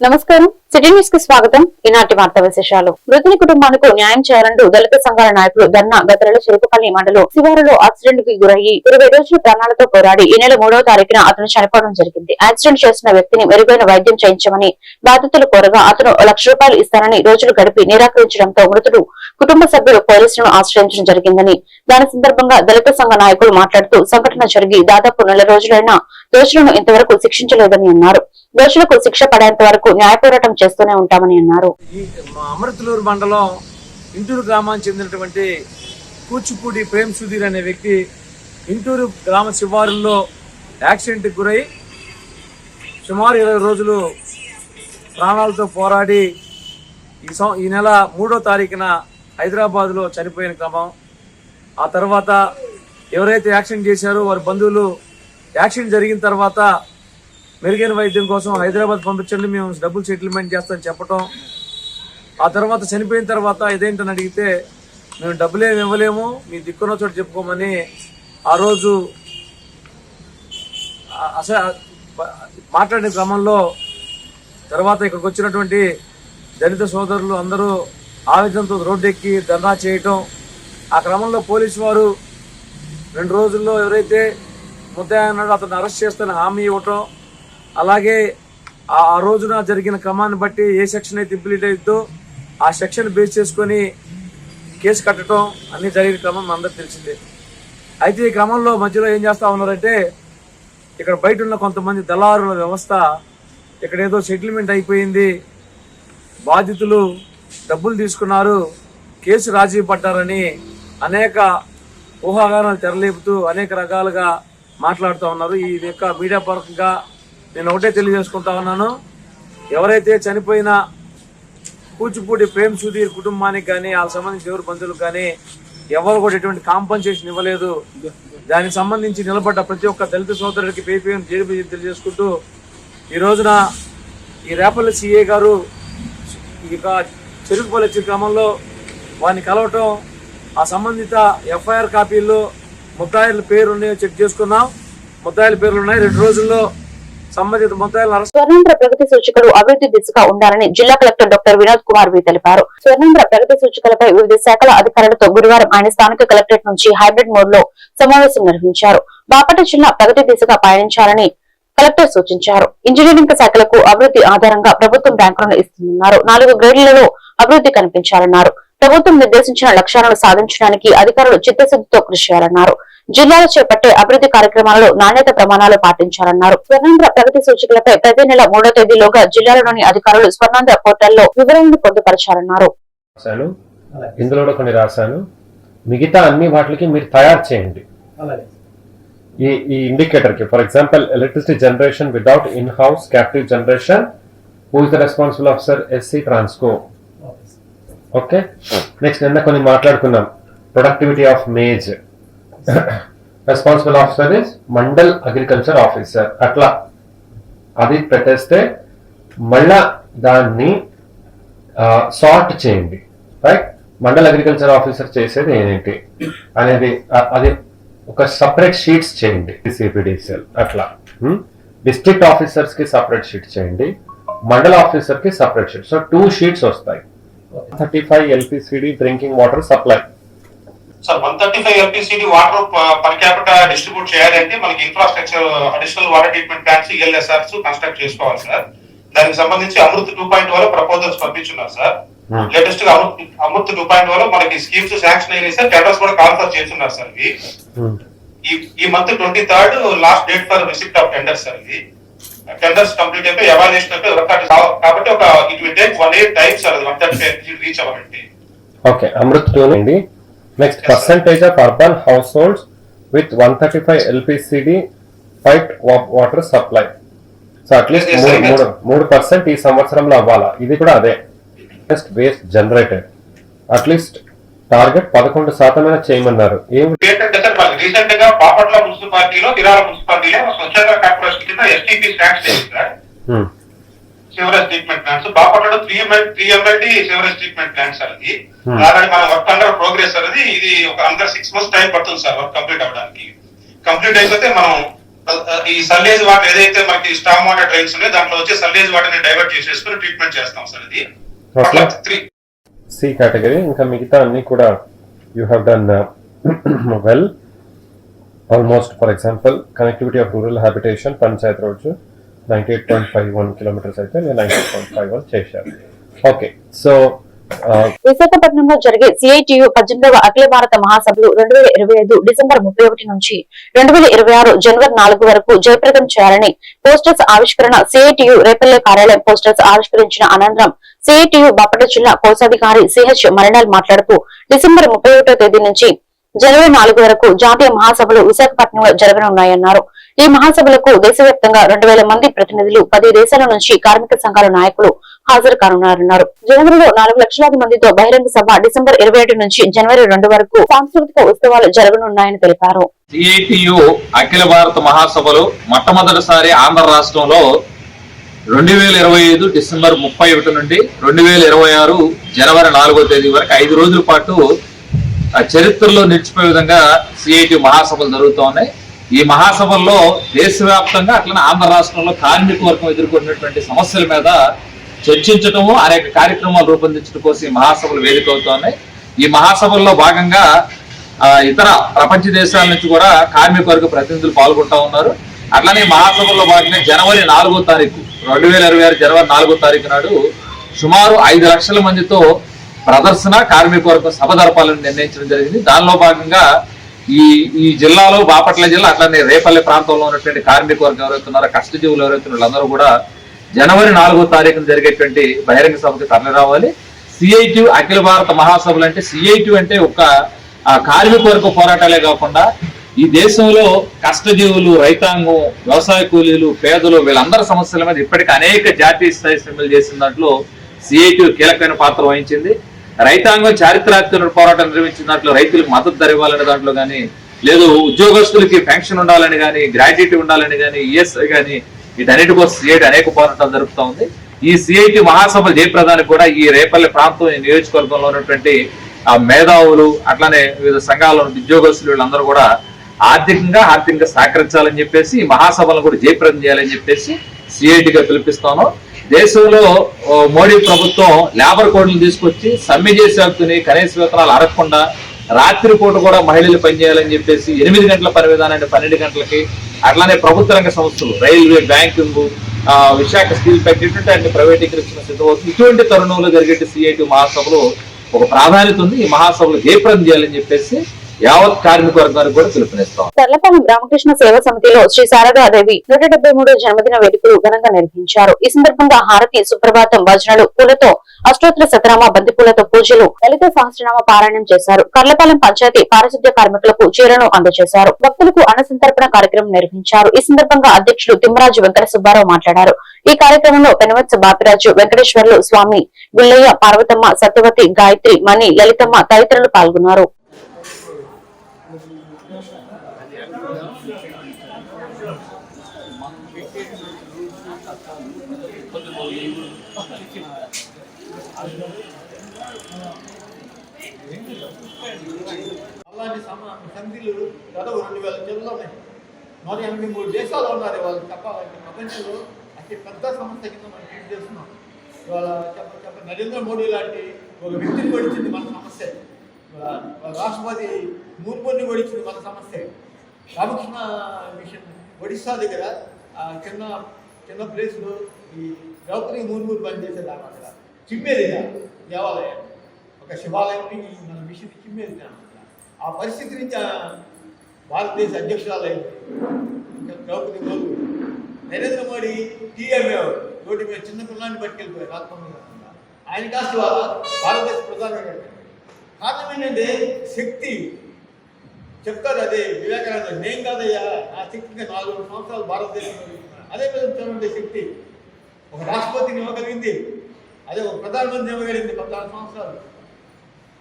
నమస్కారం. సిటీ న్యూస్కి స్వాగతం. ఈనాటి వార్తా విశేషాలు. మృతుని కుటుంబానికి న్యాయం చేయాలంటూ దళిత సంఘాల నాయకులు ధర్నా గతలలో చెరుకుపల్లి మండలం శివారులో యాక్సిడెంట్కి గురయ్యి ఇరవై రోజుల ప్రాణాలతో పోరాడి ఈ నెల మూడవ తారీఖున అతను చనిపోవడం జరిగింది. యాక్సిడెంట్ చేసిన వ్యక్తిని మెరుగైన వైద్యం చేయించమని బాధితులు కోరగా అతను ఓ లక్ష రూపాయలు ఇస్తానని రోజులు గడిపి నిరాకరించడంతో మృతుడు కుటుంబ సభ్యులు పోలీసులను ఆశ్రయించడం జరిగిందని దాని సందర్భంగా దళిత సంఘ నాయకులు మాట్లాడుతూ సంఘటన జరిగి దాదాపు నెల రోజులైనా దోషులను ఇంతవరకు శిక్షించలేదని అన్నారు. దోషులకు శిక్ష పడేంత వరకు న్యాయ పోరాటం చేస్తూనే ఉంటామని అన్నారు. ఈ అమృతలూరు మండలం ఇంటూరు గ్రామానికి చెందినటువంటి కూచిపూడి ప్రేమ్ సుధీర్ అనే వ్యక్తి ఇంటూరు గ్రామ శివారుల్లో యాక్సిడెంట్కి గురై సుమారు ఇరవై రోజులు ప్రాణాలతో పోరాడి ఈ సం ఈ నెల మూడో తారీఖున హైదరాబాద్లో చనిపోయిన క్రమం. ఆ తర్వాత ఎవరైతే యాక్సిడెంట్ చేశారో వారి బంధువులు యాక్సిడెంట్ జరిగిన తర్వాత మెరుగైన వైద్యం కోసం హైదరాబాద్ పంపించండి మేము డబ్బులు సెటిల్మెంట్ చేస్తామని చెప్పటం. ఆ తర్వాత చనిపోయిన తర్వాత ఇదేంటని అడిగితే మేము డబ్బులు ఏమి ఇవ్వలేము మీ దిక్కున్న చోటు చెప్పుకోమని ఆ రోజు అసలు మాట్లాడిన క్రమంలో తర్వాత ఇక్కడికి వచ్చినటువంటి దళిత సోదరులు అందరూ ఆవేదనతో రోడ్డెక్కి ధర్నా చేయటం. ఆ క్రమంలో పోలీసు వారు రెండు రోజుల్లో ఎవరైతే ముద్దాయి అన్నాడో అతను అరెస్ట్ చేస్తానని హామీ ఇవ్వటం. అలాగే ఆ రోజున జరిగిన క్రమాన్ని బట్టి ఏ సెక్షన్ అయితే ఇంప్లీట్ అవుతుందో ఆ సెక్షన్ బేస్ చేసుకొని కేసు కట్టడం అన్ని జరిగిన క్రమం అందరికి తెలిసిందే. అయితే ఈ క్రమంలో మధ్యలో ఏం చేస్తా ఉన్నారంటే ఇక్కడ బయట ఉన్న కొంతమంది దళారుల వ్యవస్థ ఇక్కడ ఏదో సెటిల్మెంట్ అయిపోయింది బాధితులు డబ్బులు తీసుకున్నారు కేసు రాజీ పడ్డారని అనేక ఊహాగానాలు తెరలేపుతూ అనేక రకాలుగా మాట్లాడుతూ ఉన్నారు. ఈ యొక్క మీడియా పరంగా నేను ఒకటే తెలియజేసుకుంటా ఉన్నాను. ఎవరైతే చనిపోయిన కూచిపూడి ప్రేమ్ సుధీర్ కుటుంబానికి కానీ వాళ్ళ సంబంధించిన ఎవరు బంధువులకు కానీ ఎవరు కూడా ఎటువంటి కాంపన్సేషన్ ఇవ్వలేదు. దానికి సంబంధించి నిలబడ్డ ప్రతి ఒక్క దళిత సోదరుడికి పేపీఎం జేబీ తెలియజేసుకుంటూ ఈ రోజున ఈ రేపల్లి సిఏ గారు ఇక చెరుకుపల్లి వచ్చే క్రమంలో వారిని కలవటం ఆ సంబంధిత ఎఫ్ఐఆర్ కాపీల్లో ముద్దాయిల పేరు ఉన్నాయో చెక్ చేసుకున్నాం ముద్దాయిల పేర్లు ఉన్నాయి రెండు రోజుల్లో సంబంధిత ముద్దాయిలను ప్రగతి సూచికలు అభివృద్ధి దిశగా ఉండాలని జిల్లా collector doctor Vinod Kumar V తెలిపారు. స్వర్ణేంద్ర ప్రగతి సూచికలపై వివిధ శాఖల అధికారులతో గురువారం ఆయన స్థానిక కలెక్టరేట్ నుంచి హైబ్రిడ్ మోడ్లో సమావేశం నిర్వహించారు. బాపట జిల్లా ప్రగతి దిశగా పయనించాలని కలెక్టర్ సూచించారు. ఇంజనీరింగ్ శాఖలకు అభివృద్ధి ఆధారంగా ప్రభుత్వం బ్యాంకులను ఇస్తున్నారు నాలుగు గ్రేడ్లలో అభివృద్ధి కనిపించాలన్నారు. ప్రభుత్వం నిర్దేశించిన లక్ష్యాలను సాధించడానికి అధికారులు చిత్తశుద్ధితో కృషి చేయాలన్నారు. జిల్లాలో చేపట్టే అభివృద్ధి కార్యక్రమాలలో నాణ్యత ప్రమాణాలు పాటించాలన్నారు. స్వర్ణాంధ్ర ప్రగతి సూచికలపై ప్రతి నెల మూడో తేదీలోగా జిల్లాలోని అధికారులు స్వర్ణాంధ్ర పోర్టల్లో వివరాలను పొందుపరచాలన్నారు. ఇందులో కొన్ని రాశాను. మిగతా అన్ని వాటికి మీరు తయారు చేయండి. ఈ ఈ ఇండికేటర్కి for example electricity generation without in house captive generation who is the responsible officer SC Transco okay? Next నిన్న కొన్ని మాట్లాడుకున్నాం. Productivity of maize responsible officer is mandal agriculture officer అట్లా. అది పెట్టేస్తే మళ్ళా దాన్ని సార్ట్ చేయండి. రైట్ మండల్ అగ్రికల్చర్ ఆఫీసర్ చేసేది ఏంటి? అనేది అది ఒక సపరేట్ షీట్స్ చేయండి. సిపిడిసిఎల్ అట్లా. Hmm? డిస్ట్రిక్ట్ ఆఫీసర్స్కి సపరేట్ షీట్ చేయండి. మండల ఆఫీసర్కి separate sheet so two sheets వస్తాయి. Thirty five LPCD drinking water supply sir one thirty five LPCD water per capital distribute చేయాలంటే మనకి infrastructure additional water treatment plants ELSRs construct చేసుకోవాలి sir దానికి సంబంధించి అమృత్ టూ పాయింట్ వల్ల ప్రపోజల్స్ పంపించున్నారు sir Hmm. లేటెస్ట్గా Amrut Amrut two point వల్ల మనకి స్కీమ్స్ శాంక్షన్ అయినాయి సార్ టెండర్స్ కూడా కాన్ఫర్ చేస్తున్నారు సార్ ఇవి. ఈ ఈ month twenty third last date for receipt of tenders sir ఇది టెండర్స్ కంప్లీట్ అయిపోయి ఎవాల్యుయేషన్ అయిపోయి రికార్డ్ కాబట్టి ఒక it will take one year time sir అది వన్ థర్టీ ఫైవ్ రీచ్ అవ్వాలంటే ఓకే అమృత్ టూ అండి next percentage of urban households with one thirty five LPCD pipe water supply so at least మూడు మూడు percent ఈ సంవత్సరంలో అవ్వాలా? ఇది కూడా అదే. Next waste generated at least target పదకొండు శాతమైన చేయమన్నారు. ఏం ఏంటంటే సార్ మనకి రీసెంట్గా బాపట్ల మున్సిపాలిటీలో విరాల మున్సిపాలిటీలో స్వచ్ఛంద కార్పొరేషన్ కింద STP sir hmm. Sewerage treatment plants బాపట్లలో three three MLD sewerage treatment plant sir అది. ఆల్రెడీ మన వర్క్ అండర్ ప్రోగ్రెస్ అది. ఇది ఒక అండర్ సిక్స్ మంత్స్ టైం పడుతుంది సార్ వర్క్ కంప్లీట్ అవడానికి కంప్లీట్ అయిపోతే మనం ఈ సల్లేజ్ వాటర్ ఏదైతే మనకి స్టామ్ వాటర్ డ్రైన్స్ ఉన్నాయో దాంట్లో వచ్చి సల్లేజ్ వాటర్ని డైవర్ట్ చేసేసుకుని ట్రీట్మెంట్ చేస్తాం సార్ ఇది. త్రీ సి కేటగిరీ ఇంకా మిగతా అన్ని కూడా you have done well almost for example connectivity of rural habitation panchayat roads ninety eight point five one kilometers అయితే నేను ninety eight point five one చేశాను ఓకే సో విశాఖపట్నంలో జరిగే సిఐటియు పద్దెనిమిదవ అఖిల భారత మహాసభలు రెండు వేల ఇరవై ఐదు డిసెంబర్ ముప్పై ఒకటి నుంచి రెండు వేల ఇరవై ఆరు జనవరి నాలుగు వరకు జయప్రదం చేయాలని పోస్టర్స్ ఆవిష్కరణ సిఐటియు రేపల్లె కార్యాలయం పోస్టర్స్ ఆవిష్కరించిన అనంతరం సిఐటియు బాపట జిల్లా కోశాధికారి సిహెచ్ మరణాల్ మాట్లాడుతూ డిసెంబర్ ముప్పై తేదీ నుంచి జనవరి నాలుగు వరకు జాతీయ మహాసభలు విశాఖపట్నంలో జరగనున్నాయన్నారు. ఈ మహాసభలకు దేశవ్యాప్తంగా రెండు వేల మంది ప్రతినిధులు పది దేశాల నుంచి కార్మిక సంఘాల నాయకులు హాజరు కానున్నారన్నారు. జనవరిలో నాలుగు లక్షలాది మందితో బహిరంగ సభ డిసెంబర్ ఇరవై ఏడు నుంచి జనవరి రెండు వరకు సాంస్కృతిక ఉత్సవాలు జరగనున్నాయని తెలిపారు. సిఐటియు అఖిల భారత మహాసభలు మొట్టమొదటిసారి ఆంధ్ర రాష్ట్రంలో రెండు వేల ఇరవై ఐదు డిసెంబర్ ముప్పై ఒకటి నుండి రెండు వేల ఇరవై ఆరు జనవరి నాలుగో తేదీ వరకు ఐదు రోజుల పాటు చరిత్రలో నిలిచిపోయే విధంగా సిఐటి మహాసభలు జరుగుతూ ఉన్నాయి. ఈ మహాసభల్లో దేశవ్యాప్తంగా అట్లనే ఆంధ్ర రాష్ట్రంలో కార్మిక వర్గం ఎదుర్కొన్నటువంటి సమస్యల మీద చర్చించటము అనేక కార్యక్రమాలు రూపొందించడం కోసం ఈ మహాసభలు వేదిక అవుతున్నాయి ఈ మహాసభల్లో భాగంగా ఆ, ఇతర ప్రపంచ దేశాల నుంచి కూడా కార్మిక వర్గ ప్రతినిధులు పాల్గొంటా ఉన్నారు. అట్లనే మహాసభల్లో భాగంగా జనవరి నాలుగో తారీఖు రెండు వేల ఇరవై ఆరు జనవరి నాలుగో తారీఖు నాడు సుమారు ఐదు లక్షల మందితో ప్రదర్శన కార్మిక వర్గం సభ జరపాలని నిర్ణయించడం జరిగింది. దానిలో భాగంగా ఈ ఈ జిల్లాలో బాపట్ల జిల్లా అట్లనే రేపల్లి ప్రాంతంలో ఉన్నటువంటి కార్మిక వర్గం ఎవరైతున్నారో కష్టజీవులు ఎవరైతున్నారు వాళ్ళందరూ కూడా జనవరి నాలుగో తారీఖున జరిగేటువంటి బహిరంగ సభకు తరలి రావాలి. సిఐటి అఖిల భారత మహాసభలు అంటే సిఐటి అంటే ఒక కార్మిక వర్గ పోరాటాలే కాకుండా ఈ దేశంలో కష్టజీవులు రైతాంగం వ్యవసాయ కూలీలు పేదలు వీళ్ళందరి సమస్యల మీద ఇప్పటికీ అనేక జాతీయ స్థాయి సమ్మెలు చేసిన దాంట్లో సిఐటి కీలకమైన పాత్ర వహించింది. రైతాంగం చారిత్రాత్మక పోరాటం నిర్వహించిన దాంట్లో రైతులకు మద్దతు ధర ఇవ్వాలనే దాంట్లో కానీ లేదు ఉద్యోగస్తులకి పెన్షన్ ఉండాలని కానీ గ్రాడ్యుయేట్ ఉండాలని కానీ ఈఎస్ఐ కానీ వీటన్నిటి కోసం సిఐటి అనేక పోరాటాలు జరుపుతా ఉంది. ఈ సిఐటి మహాసభ జయప్రదానికి కూడా ఈ రేపల్లి ప్రాంతం ఈ నియోజకవర్గంలో ఉన్నటువంటి ఆ మేధావులు అట్లానే వివిధ సంఘాల ఉద్యోగస్తులు వీళ్ళందరూ కూడా ఆర్థికంగా ఆర్థికంగా సహకరించాలని చెప్పేసి ఈ మహాసభలను కూడా జయప్రదం చేయాలని చెప్పేసి సిఐటిగా పిలిపిస్తాను. దేశంలో మోడీ ప్రభుత్వం లేబర్ కోడ్లు తీసుకొచ్చి సమ్మె చేసే వ్యక్తిని కనీస వేతనాలు అడగకుండా రాత్రిపూట కూడా మహిళలు పనిచేయాలని చెప్పేసి ఎనిమిది గంటల పని విధానాన్ని పన్నెండు గంటలకి అట్లానే ప్రభుత్వ రంగ సంస్థలు railway banking Visakha steel factory ఇటువంటి అన్ని ప్రైవేటీకరించిన సిద్ధమవుతుంది ఇటువంటి తరుణంలో జరిగే సిఐటి మహాసభలో ఒక ప్రాధాన్యత ఉంది. ఈ మహాసభలు జయప్రదం చేయాలని చెప్పేసి యావత్ కార్మిక వర్గానికి కూడా పిలుపునిస్తాం. తెల్లపాలెం రామకృష్ణ సేవా సమితిలో శ్రీ శారదాదేవి నూట డెబ్బై మూడు జన్మదిన వేడుకలు ఘనంగా నిర్వహించారు. ఈ సందర్భంగా హారతి సుప్రభాతం భజనలు పూలతో అష్టోత్తర సతనామ బంతిపూలతో పూజలు లలిత సహస్రనామ పారాయణం చేశారు. కర్లపాలెం పంచాయతీ పారిశుద్ధ్య కార్మికులకు చీరను అందజేశారు. భక్తులకు అన్నసంతర్పణ కార్యక్రమం నిర్వహించారు. ఈ సందర్భంగా అధ్యక్షులు తిమ్మరాజు వెంకట సుబ్బారావు మాట్లాడారు. ఈ కార్యక్రమంలో పెనవత్స బాపిరాజు వెంకటేశ్వర్లు స్వామి గుల్లయ్య పార్వతమ్మ సత్యవతి గాయత్రి మణి లలితమ్మ తదితరులు పాల్గొన్నారు. అలాంటి సమ సంధిలు దాదాపు రెండు వేల చెరువులు ఉన్నాయి నూట ఎనభై మూడు దేశాలు ఉన్నారు వాళ్ళు చెప్పాలంటే ప్రపంచంలో అతి పెద్ద సమస్య కింద మనం ట్రీట్ చేస్తున్నాం. ఇవాళ చెప్ప చెప్ప నరేంద్ర మోడీ లాంటి ఒక వ్యక్తిని పడిచింది మన సమస్య రాష్ట్రపతి మూర్పూర్ని పడిచింది మన సమస్య రామకృష్ణ మిషన్ ఒడిస్సా దగ్గర చిన్న చిన్న ప్లేస్లో ఈ ద్రౌపది మూర్మూరు పనిచేసేది ఆమె అక్కడ. చిమ్మేది దేవాలయం. ఒక శివాలయం మన మిషన్ చిమ్మేది అనమాట ఆ పరిస్థితి నుంచి భారతదేశ అధ్యక్షురాలైంది ఇంకా ద్రౌపది ముర్ము నరేంద్ర మోడీ టీఎంఏ రోడ్డు మీద చిన్న పిల్లాన్ని పట్టుకెళ్ళిపోయారు రాత్రి ఆయన కాస్త భారతదేశ ప్రధానమంత్రి కారణం ఏంటంటే శక్తి. చెప్తారు అదే వివేకానంద నేను కాదయ్యా ఆ శక్తికి నాలుగు సంవత్సరాలు భారతదేశంలో అదే విధంగా శక్తి. ఒక రాష్ట్రపతిని ఇవ్వగలిగింది. అదే ఒక ప్రధానమంత్రి ఇవ్వగలిగింది పద్నాలుగు సంవత్సరాలు.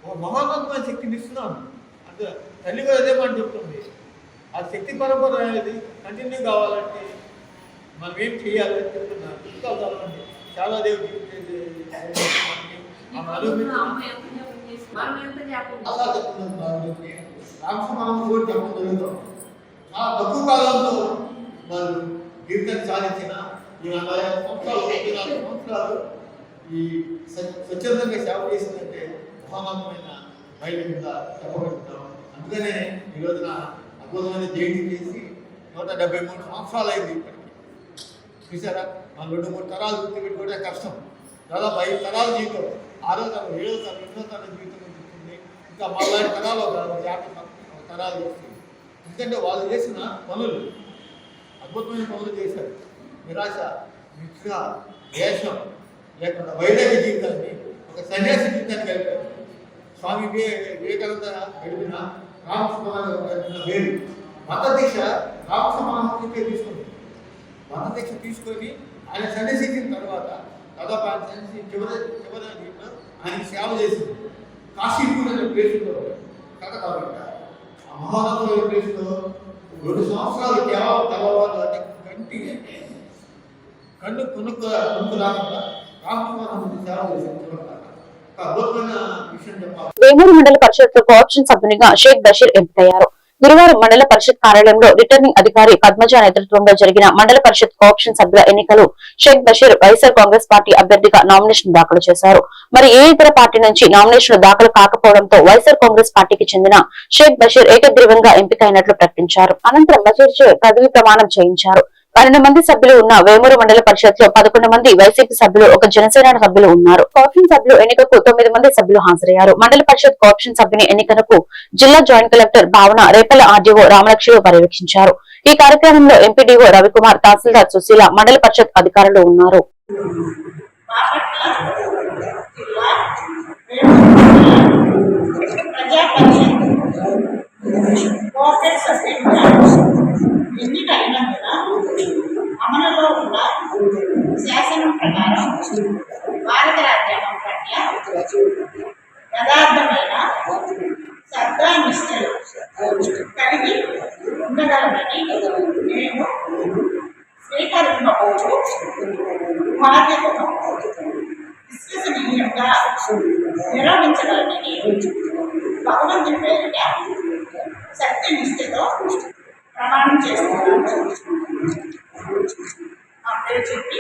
ఒక మహాత్మైన శక్తిని ఇస్తున్నాను తల్లి కూడా అదే మాట చెప్తుంది ఆ శక్తి పరంపర అనేది కంటిన్యూ కావాలంటే మనం ఏం చేయాలని చెప్తున్నా పుస్తకాలు చదవండి చాలా దేవుడు ఆమె అనుభవించిన చాలా చెప్తున్నారు రామసమానం కూడా చెప్పడం జరుగుతాం చాలా తక్కువ కాలంలో వాళ్ళు జీవితాన్ని సాధించిన ఐదు సంవత్సరాలు ఈ స్వ- స్వచ్ఛందంగా సేవ చేసిందంటే మహానమైన మహిళ మీద చెప్పగలుగుతాం అందుకనే ఈ రోజున అద్భుతమైన జయంతి చేసి నూట డెబ్బై మూడు సంవత్సరాలు అయింది ఇప్పటికి. చూసారా మా రెండు మూడు తరాలు గుర్తుపెట్టుకోవడం కష్టం. దాదాపు ఐదు తరాల జీవితం. ఆరో తరం ఏడో తరం ఎనిమిదో తరం జీవితం ఉంటుంది ఇంకా మళ్ళీ తరాలు ఒక యాభై తరాలు వస్తుంది ఎందుకంటే వాళ్ళు చేసిన పనులు అద్భుతమైన పనులు చేశారు. నిరాశ నిష్ఠ దేశం లేకుండా వైరాగ్య జీవితాన్ని ఒక సన్యాసి జీవితాన్ని కలిపారు. స్వామి వివేకానంద గడిపిన రామకృష్ణ గడిపిన వేరు. మత దీక్ష రామకృష్ణ తీసుకుంది. మత దీక్ష తీసుకొని ఆయన సన్యసించిన తర్వాత దాదాపు ఆయన సన్యసి చివరి చివరి దీంట్లో ఆయన సేవ చేసింది. కాశీపూర్ అనే ప్లేస్లో కథ ఆ మహానగర ప్లేస్లో రెండు సంవత్సరాలు కేవలం తెల్లవారు అంటే కంటి కన్ను కొనుక్కు కొనుక్కు రాకుండా రామకుమార్ సేవ చేసింది. చివరి వేమూరు మండల పరిషత్ కోఆప్షన్ సభ్యునిగా షేక్ బషీర్ ఎంపికయ్యారు గురువారం మండల పరిషత్ కార్యాలయంలో రిటర్నింగ్ అధికారి పద్మజ నేతృత్వంలో జరిగిన మండల పరిషత్ కోఆప్షన్ సభ్యుల ఎన్నికలు షేక్ బషీర్ వైఎస్ఆర్ కాంగ్రెస్ పార్టీ అభ్యర్థిగా నామినేషన్ దాఖలు చేశారు. మరి ఏ ఇతర పార్టీ నుంచి నామినేషన్ దాఖలు కాకపోవడంతో వైఎస్ఆర్ కాంగ్రెస్ పార్టీకి చెందిన షేక్ బషీర్ ఏకగ్రీవంగా ఎంపికైనట్లు ప్రకటించారు. అనంతరం బషీర్ పదవి ప్రమాణం చేయించారు. పన్నెండు మంది సభ్యులు ఉన్న వేమూరు మండల పరిషత్లో పదకొండు మంది వైసీపీ సభ్యులు ఒక జనసేన సభ్యులు ఉన్నారు. కోఆప్షన్ సభ్యులు ఎన్నికకు తొమ్మిది మంది సభ్యులు హాజరయ్యారు. మండల పరిషత్ కోఆప్షన్ సభ్యుని ఎన్నికలకు జిల్లా జాయింట్ కలెక్టర్ భావన రేపల ఆర్డీఓ రామలక్ష్మి పర్యవేక్షించారు. ఈ కార్యక్రమంలో ఎంపీడీఓ రవికుమార్ తహసీల్దార్ సుశీల మండల పరిషత్ అధికారులు ఉన్నారు. ప్రజా పరిషత్ కోఆపరేట్ సభ్యులుగా ఎన్నికైనందున అమలులో ఉన్న శాసనం ప్రకారం భారత రాజ్యాంగం పట్ల యథార్థమైన సత్తా నిష్టలు కలిగి ఉండగలమని నేను స్వీకరించవచ్చు బాధ్యతను విశ్వసనీయంగా నిర్వహించగలనని భగవంతుడి పేరిట సత్యనిష్టతో ప్రమాణం చేస్తున్నాను ఆ పేరు చెప్పి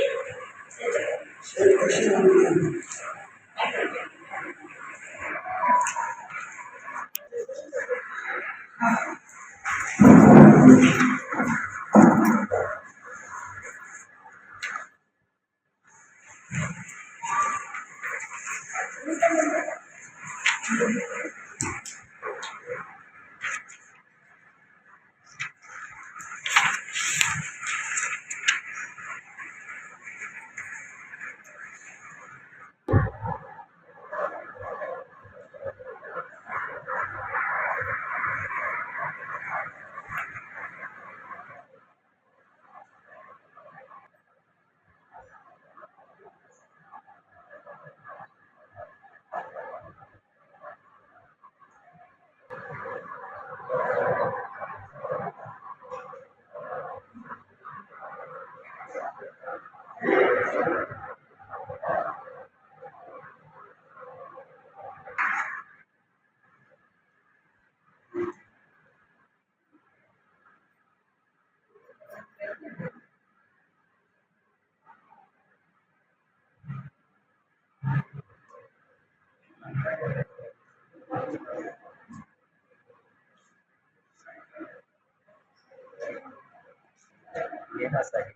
ఏనా సరే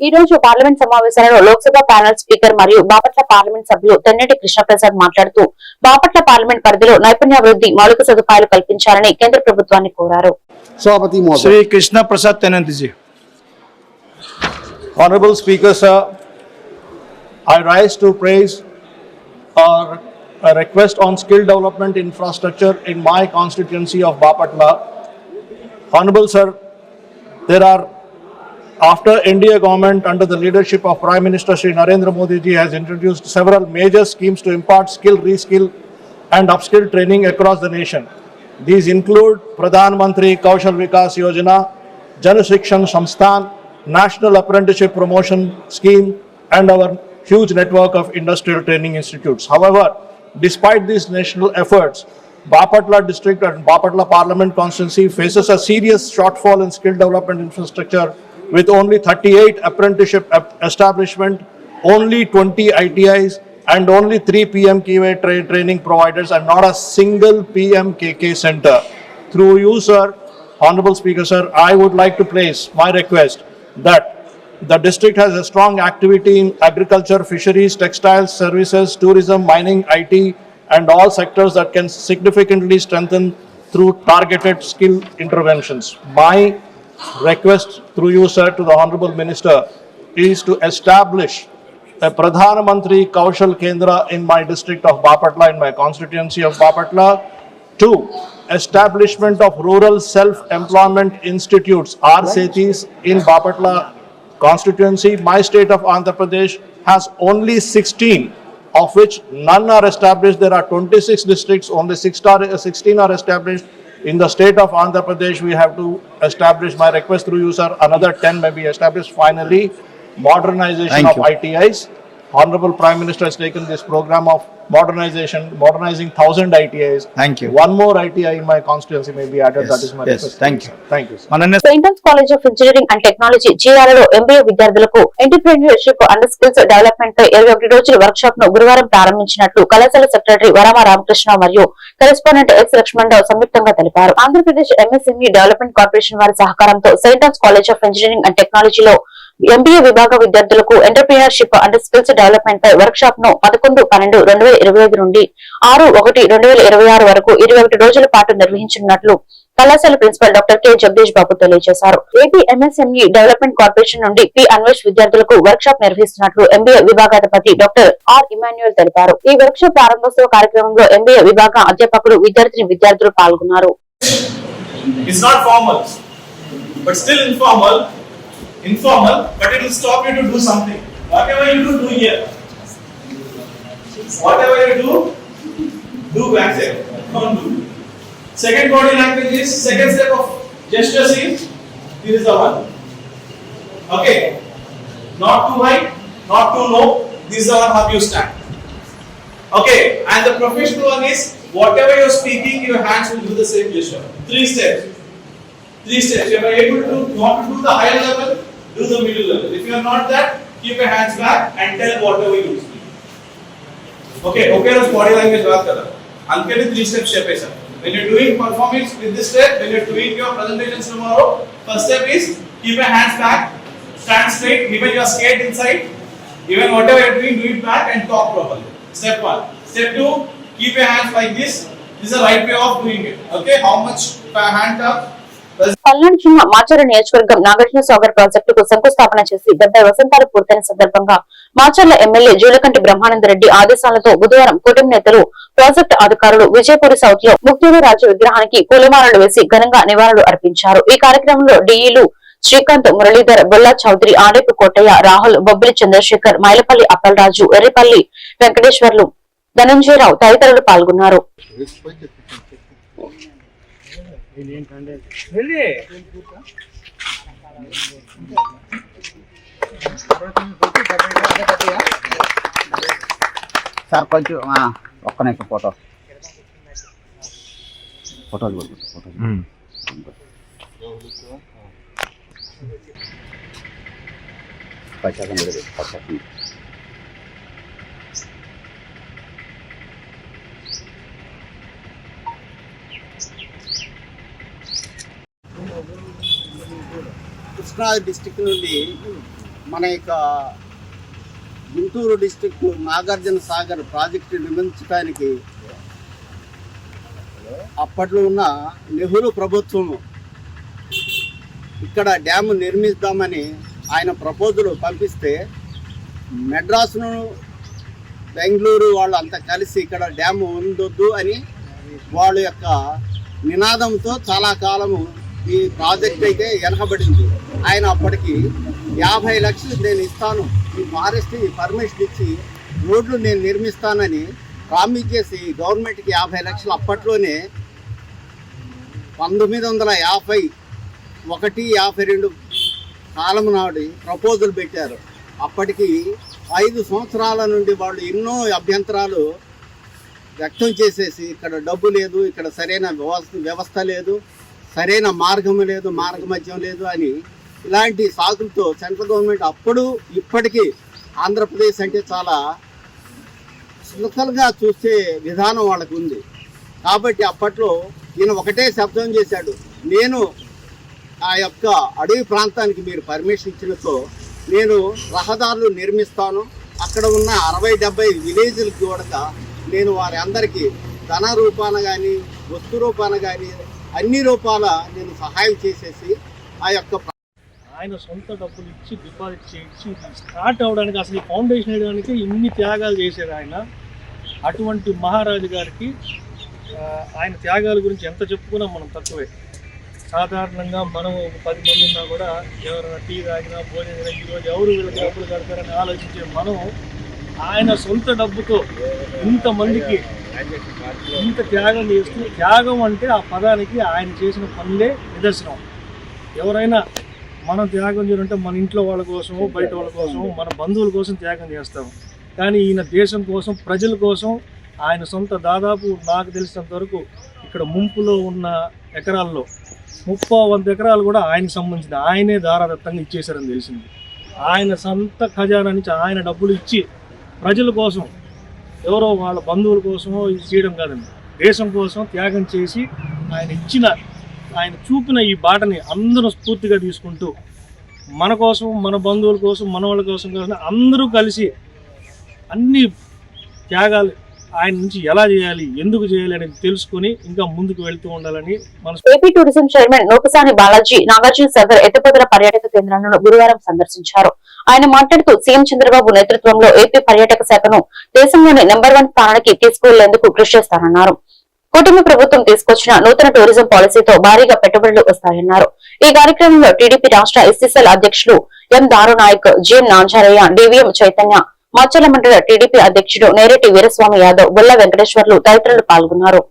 ఈ రోజు పార్లమెంట్ సమావేశాలలో లోక్సభ ప్యానల్ స్పీకర్ మరియు బాపట్ల పార్లమెంట్ సభ్యులు తెన్నటి కృష్ణప్రసాద్ మాట్లాడుతూ బాపట్ల పార్లమెంట్ పరిధిలో నైపుణ్యాభివృద్ధి మౌలిక సదుపాయాలు కల్పించాలని కేంద్ర ప్రభుత్వాన్ని కోరారు. శ్రీ కృష్ణ ప్రసాద్ తెనంతిజీ Honorable Speaker, sir, I rise to praise or a request on skill development infrastructure in my constituency of Bapatla. Honorable sir, there are, after India government under the leadership of Prime Minister Shri Narendra Modi ji has introduced several major schemes to impart skill, reskill and upskill training across the nation. These include Pradhan Mantri Kaushal Vikas Yojana, Jan Shikshan Samsthan, National Apprenticeship Promotion Scheme, and our huge network of industrial training institutes. However, despite these national efforts, Bapatla district and Bapatla parliament constituency faces a serious shortfall in skill development infrastructure with only 38 apprenticeship establishment, only 20 ITIs, and only three PMKV tra- training providers and not a single PMKK center. Through you, sir, Honorable Speaker, sir, I would like to place my request that the district has a strong activity in agriculture, fisheries, textiles, services, tourism, mining, IT, and all sectors that can significantly strengthen through targeted skill interventions. My request through you, sir, to the Honorable Minister is to establish a Pradhan Mantri Kaushal Kendra in my district of Bapatla, in my constituency of Bapatla. Two, establishment of rural self-employment institutes, RCTs, in Bapatla constituency. My state of Andhra Pradesh has only 16, of which none are established. There are 26 districts, only six are- 16 are established. In the state of Andhra Pradesh, we have to establish, my request through you, sir, another 10 may be established. Finally, modernization Thank of you. ITIs. Honorable Prime Minister has taken this program of modernization, modernizing 1000 ITIs. Thank you. One more ITI in my constituency may be added. That Yes, is my yes, request. thank you. Thank you. sir. Mananya Saint Ann's college of engineering and technology జిఆర్లో MBA విద్యార్థులకు entrepreneurship and skills development పై ఇరవై ఒకటి రోజుల work షాప్ను గురువారం ప్రారంభించినట్లు కళాశాల secretary వరామ Ramakrishna మరియు correspondent yes Lakshmanarao సంయుక్తంగా తెలిపారు ఆంధ్రప్రదేశ్ ఎంఎస్ఎంఈ డెవలప్మెంట్ కార్పొరేషన్ వారి సహకారంతో Saint college of engineering and టెక్నాలజీలో ఎంబీఏ విభాగ విద్యార్థులకు ఎంటర్ప్రీనర్షిప్ అండ్ స్కిల్స్ డెవలప్మెంట్ పై వర్క్ షాప్ను పదకొండు పన్నెండు రెండు వేల ఇరవై ఐదు నుండి ఆరు ఒకటి రెండు వేల ఇరవై ఆరు వరకు ఇరవై ఒకటి రోజుల పాటు నిర్వహించనున్నట్లు కళాశాల principal doctor K. Jagadish Babu తెలియజేశారు. ఏపీ ఎంఎస్ఎంఈ డెవలప్మెంట్ కార్పొరేషన్ నుండి పి. అన్వేష్ విద్యార్థులకు వర్క్ షాప్ నిర్వహిస్తున్నట్లు ఎంబీఏ విభాగాధిపతి డాక్టర్ ఆర్ ఇమాన్యుయల్ తెలిపారు. ఈ వర్క్ షాప్ ప్రారంభోత్సవ కార్యక్రమంలో ఎంబీఏ విభాగ అధ్యాపకులు విద్యార్థిని విద్యార్థులు పాల్గొన్నారు. It's not formal, but still informal. Informal, but it will stop you to do something. Whatever you do, do here. Whatever you do, do back there. Don't do. Second body language is second step of gestures is this is the one. Okay. Not too high, not too low. This is the one how you stand. Okay, and the professional one is whatever you're speaking, your hands will do the same gesture. Three steps. Three steps. You are able to, want to do the higher level, do the middle level. If you are not that, keep your hands back and tell whatever you do. Okay, okay, Let's body language बात कर रहा हूँ. Uncle three steps shape sir. When you're doing performance with this step, when you're doing your presentations tomorrow, first step is keep your hands back, stand straight, even your skate inside, even whatever you're doing, do it back and talk properly. Step one. Step two, keep your hands like this. This is the right way of doing it. Okay, how much hand up? Palnadu జిల్లా మాచార నియోజకవర్గం నాగార్జున సాగర్ ప్రాజెక్టుకు శంకుస్థాపన చేసి డెబ్బై వసంతాలు పూర్తయిన సందర్భంగా Macherla MLA Julakanti Brahmananda Reddy ఆదేశాలతో బుధవారం కూటమి నేతలు ప్రాజెక్టు అధికారులు విజయపూరి సౌత్లో ముక్తిరాజు విగ్రహానికి పూలమాలలు వేసి ఘనంగా నివాళులు అర్పించారు. ఈ కార్యక్రమంలో డిఈలు శ్రీకాంత్ మురళీధర్ బొల్లా చౌదరి ఆడేపు కోటయ్య రాహుల్ బొబ్బిలి చంద్రశేఖర్ మైలపల్లి అప్పలరాజు ఎర్రిపల్లి వెంకటేశ్వర్లు ధనంజయరావు తదితరులు పాల్గొన్నారు. సార్ కొంచెం ఆ, ఒక్క నిమిషం ఫోటో ఫోటోలు కొడుకు ఫోటోలు పది శాతం కృష్ణాది డిస్టిక్ నుండి మన యొక్క గుంటూరు డిస్టిక్ నాగార్జున సాగర్ ప్రాజెక్టు నిర్మించడానికి అప్పట్లో ఉన్న నెహ్రూ ప్రభుత్వం ఇక్కడ డ్యాము నిర్మిద్దామని ఆయన ప్రపోజల్ పంపిస్తే మెడ్రాస్ను బెంగళూరు వాళ్ళు అంతా కలిసి ఇక్కడ డ్యాము ఉండొద్దు అని వాళ్ళ యొక్క నినాదంతో చాలా కాలము ఈ ప్రాజెక్ట్ అయితే వెనకబడింది. ఆయన అప్పటికి యాభై లక్షలు నేను ఇస్తాను ఈ ఫారెస్ట్ పర్మిషన్ ఇచ్చి రోడ్లు నేను నిర్మిస్తానని ప్రామిస్ చేసి గవర్నమెంట్కి యాభై లక్షలు అప్పట్లోనే పంతొమ్మిది వందల యాభై ఒకటి యాభై రెండు కాలం నాడు ప్రపోజల్ పెట్టారు. అప్పటికి ఐదు సంవత్సరాల నుండి వాళ్ళు ఎన్నో అభ్యంతరాలు వ్యక్తం చేసేసి ఇక్కడ డబ్బు లేదు ఇక్కడ సరైన వ్యవస్థ వ్యవస్థ లేదు సరైన మార్గం లేదు మార్గమధ్యం లేదు అని ఇలాంటి సాకులతో సెంట్రల్ గవర్నమెంట్ అప్పుడు ఇప్పటికీ ఆంధ్రప్రదేశ్ అంటే చాలా సులకలుగా చూసే విధానం వాళ్ళకు ఉంది. కాబట్టి అప్పట్లో ఈయన ఒకటే శబ్దం చేశాడు. నేను ఆ యొక్క అడవి ప్రాంతానికి మీరు పర్మిషన్ ఇచ్చినతో నేను రహదారులు నిర్మిస్తాను. అక్కడ ఉన్న అరవై డెబ్బై విలేజ్లకు కూడా నేను వారి అందరికీ ధన రూపాన కానీ వస్తు రూపాన కానీ అన్ని రూపాల నేను సహాయం చేసేసి ఆ యొక్క ఆయన సొంత డబ్బులు ఇచ్చి డిపాజిట్ చేయించి స్టార్ట్ అవడానికి అసలు ఫౌండేషన్ వేయడానికి ఇన్ని త్యాగాలు చేశారు ఆయన. అటువంటి మహారాజు గారికి ఆయన త్యాగాల గురించి ఎంత చెప్పుకున్నా మనం తక్కువే. సాధారణంగా మనం ఒక పది మంది ఉన్నా కూడా ఎవరైనా టీ తాగినా భోజనం తిన ఈరోజు ఎవరు వీళ్ళకి డబ్బులు కడతారని ఆలోచించే మనం ఆయన సొంత డబ్బుతో ఇంతమందికి ఇంత త్యాగం చేస్తూ త్యాగం అంటే ఆ పదానికి ఆయన చేసిన పనులే నిదర్శనం. ఎవరైనా మనం త్యాగం చేయాలంటే మన ఇంట్లో వాళ్ళ కోసము బయట వాళ్ళ కోసము మన బంధువుల కోసం త్యాగం చేస్తాం. కానీ ఈయన దేశం కోసం ప్రజల కోసం ఆయన సొంత దాదాపు నాకు తెలిసినంత వరకు ఇక్కడ ముంపులో ఉన్న ఎకరాల్లో ముప్పో వంద ఎకరాలు కూడా ఆయనకు సంబంధించిన ఆయనే దారాదత్తంగా ఇచ్చేశారని తెలిసింది. ఆయన సొంత ఖజానా నుంచి ఆయన డబ్బులు ఇచ్చి ప్రజల కోసం ఎవరో వాళ్ళ బంధువుల కోసమో ఇది చేయడం కాదండి. దేశం కోసం త్యాగం చేసి ఆయన ఇచ్చిన ఆయన చూపిన ఈ బాటని అందరూ స్ఫూర్తిగా తీసుకుంటూ మన కోసం మన బంధువుల కోసం మన వాళ్ళ కోసం కాకుండా అందరూ కలిసి అన్ని త్యాగాలు ఆయన నుంచి ఎలా చేయాలి ఎందుకు చేయాలి అనేది తెలుసుకొని ఇంకా ముందుకు వెళ్తూ ఉండాలని మన AP tourism chairman Nukasani Balaji Nagarjuna Sagar ఎత్తిపోతల పర్యాటక కేంద్రాలను గురువారం సందర్శించారు. ఆయన మాట్లాడుతూ సీఎం చంద్రబాబు నేతృత్వంలో ఏపీ పర్యాటక శాఖను దేశంలోని నెంబర్ వన్ స్థానానికి తీసుకువెళ్ళేందుకు కృషి చేస్తానన్నారు. కూటమి ప్రభుత్వం తీసుకొచ్చిన నూతన టూరిజం పాలసీతో భారీగా పెట్టుబడులు వస్తాయన్నారు. ఈ కార్యక్రమంలో టీడీపీ రాష్ట్ర ఎస్సీసీఎల్ అధ్యక్షులు M Darunayak GM Nancharaiah DVM Chaitanya మచ్చల మండల టీడీపీ అధ్యక్షుడు నేరెడ్డి వీరస్వామి యాదవ్ బుల్ల వెంకటేశ్వర్లు తదితరులు పాల్గొన్నారు.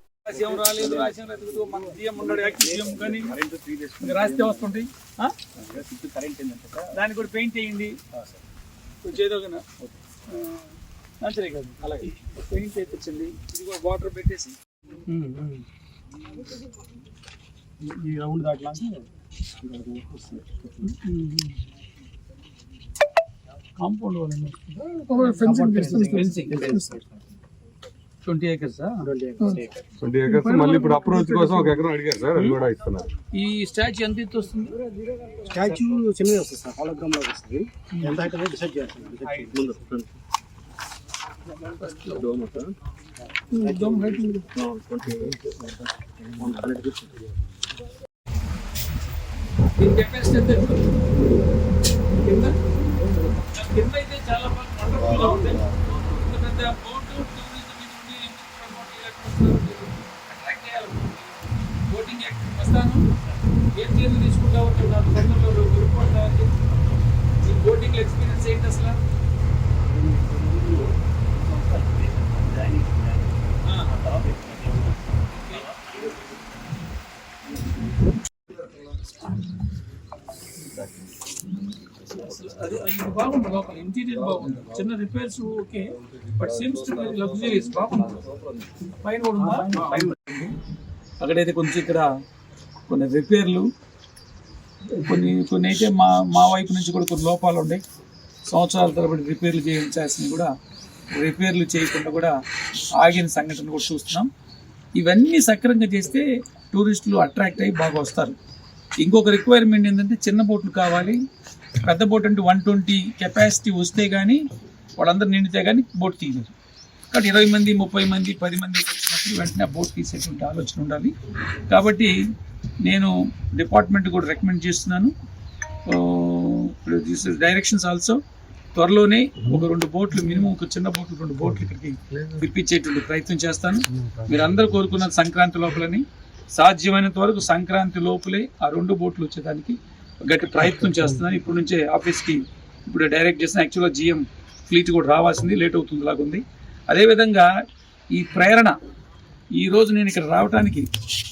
పెయింట్ వేయించండి. ఇది వాటర్ పెట్టేసి ఈ round దాట్లా compound twenty acres twenty acres మళ్ళీ ఇప్పుడు అప్రోచ్ కోసం ఒక ఎకరం అడిగారు సార్ అది కూడా ఇస్తున్నారు ఈ స్టాచ్యూ ఎంత ఎత్తు వస్తుంది? స్టాచ్యూ చిన్నది వస్తుంది సార్ హోలోగ్రామ్ లాగా వస్తుంది. ఎంత అయితే డిసైడ్ చేస్తాం ముందు. దీని కెపాసిటీ ఎంత కింద? కింద అయితే చాలా బాగా ఇంత పెద్ద టూరిజం ఇది ఉంది అట్రాక్ట్ బోటింగ్ వస్తాను ఏం చర్యలు తీసుకుంటావు నాకు తొందరలో రిపోర్ట్ ఈ బోటింగ్ ఎక్స్పీరియన్స్ ఏంటి అసలు బాగుంది లోపల ఇంటీరియర్ బాగుంది చిన్న repairs okay but seems to be luxuries బాగుంది పైన. అక్కడైతే కొంచెం ఇక్కడ కొన్ని రిపేర్లు కొన్ని కొన్ని అయితే మా మా వైపు నుంచి కూడా కొన్ని లోపాలు ఉన్నాయి. సంవత్సరాల తరబడి రిపేర్లు చేయించాల్సినవి కూడా రిపేర్లు చేయకుండా కూడా ఆగిన సంఘటన కూడా చూస్తున్నాం. ఇవన్నీ సక్రంగా చేస్తే టూరిస్టులు అట్రాక్ట్ అయ్యి బాగా వస్తారు. ఇంకొక రిక్వైర్మెంట్ ఏంటంటే చిన్న బోట్లు కావాలి పెద్ద బోట్ అంటే వన్ ట్వంటీ కెపాసిటీ వస్తే కానీ వాళ్ళందరూ నిండితే కానీ బోట్ తీయలేరు కాబట్టి ఇరవై మంది ముప్పై మంది పది మంది వచ్చినప్పుడు వెంటనే ఆ బోట్ తీసేటువంటి ఆలోచన ఉండాలి. కాబట్టి నేను డిపార్ట్మెంట్ కూడా రికమెండ్ చేస్తున్నాను. డైరెక్షన్స్ ఆల్సో త్వరలోనే ఒక రెండు బోట్లు మినిమం ఒక చిన్న బోట్లు రెండు బోట్లు ఇక్కడికి పిలిపించేటువంటి ప్రయత్నం చేస్తాను. మీరందరూ కోరుకున్న సంక్రాంతి లోపలని సాధ్యమైనంత వరకు సంక్రాంతి లోపలే ఆ రెండు బోట్లు వచ్చేదానికి గట్టి ప్రయత్నం చేస్తున్నాను ఇప్పటి నుంచే ఆఫీస్కి ఇప్పుడు డైరెక్ట్ చేసిన యాక్చువల్గా జిఎం ఫ్లీట్ కూడా రావాల్సింది లేట్ అవుతుంది లాగుంది. అదేవిధంగా ఈ ప్రేరణ ఈ రోజు నేను ఇక్కడ రావడానికి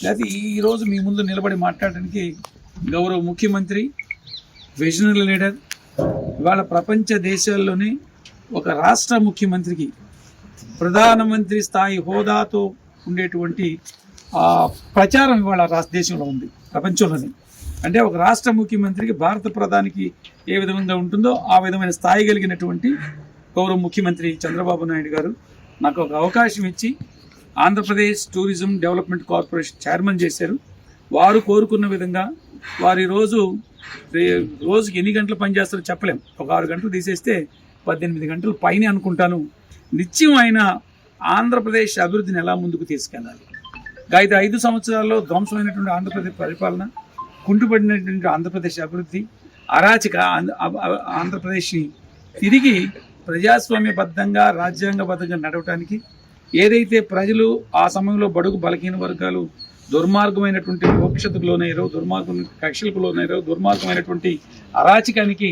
లేకపోతే ఈరోజు మీ ముందు నిలబడి మాట్లాడడానికి గౌరవ ముఖ్యమంత్రి విజనరీ లీడర్ ఇవాళ ప్రపంచ దేశాల్లోనే ఒక రాష్ట్ర ముఖ్యమంత్రికి ప్రధానమంత్రి స్థాయి హోదాతో ఉండేటువంటి ప్రచారం ఇవాళ రాష్ట్ర దేశంలో ఉంది ప్రపంచంలోనే. అంటే ఒక రాష్ట్ర ముఖ్యమంత్రికి భారత ప్రధానికి ఏ విధంగా ఉంటుందో ఆ విధమైన స్థాయి కలిగినటువంటి గౌరవ ముఖ్యమంత్రి చంద్రబాబు నాయుడు గారు నాకు ఒక అవకాశం ఇచ్చి Andhra Pradesh tourism development corporation chairman చేశారు. వారు కోరుకున్న విధంగా వారి రోజు రోజుకి ఎన్ని గంటలు పనిచేస్తారో చెప్పలేం. ఒక ఆరు గంటలు తీసేస్తే పద్దెనిమిది గంటలు పైనే అనుకుంటాను. నిత్యం ఆయన ఆంధ్రప్రదేశ్ అభివృద్ధిని ఎలా ముందుకు తీసుకెళ్ళాలి? గత ఐదు సంవత్సరాల్లో ధ్వంసమైనటువంటి ఆంధ్రప్రదేశ్ పరిపాలన కుంటుపడినటువంటి ఆంధ్రప్రదేశ్ అభివృద్ధి అరాచక ఆంధ్రప్రదేశ్ని తిరిగి ప్రజాస్వామ్యబద్ధంగా రాజ్యాంగబద్ధంగా నడవటానికి ఏదైతే ప్రజలు ఆ సమయంలో బడుగు బలహీన వర్గాలు దుర్మార్గమైనటువంటి భవిష్యత్తుకు లోనయ్యారో దుర్మార్గం కక్షలకు లోనయ్యారో దుర్మార్గమైనటువంటి అరాచకానికి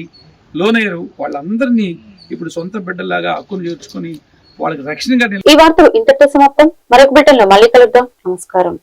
లోనయ్యారు వాళ్ళందరినీ ఇప్పుడు సొంత బిడ్డలాగా హక్కును చేర్చుకొని వాళ్ళకి రక్షణగా ఈ వార్తలు ఇంతటితో సమాప్తం. మరొక బిడ్డల్లో మళ్ళీ కలుద్దాం. నమస్కారం.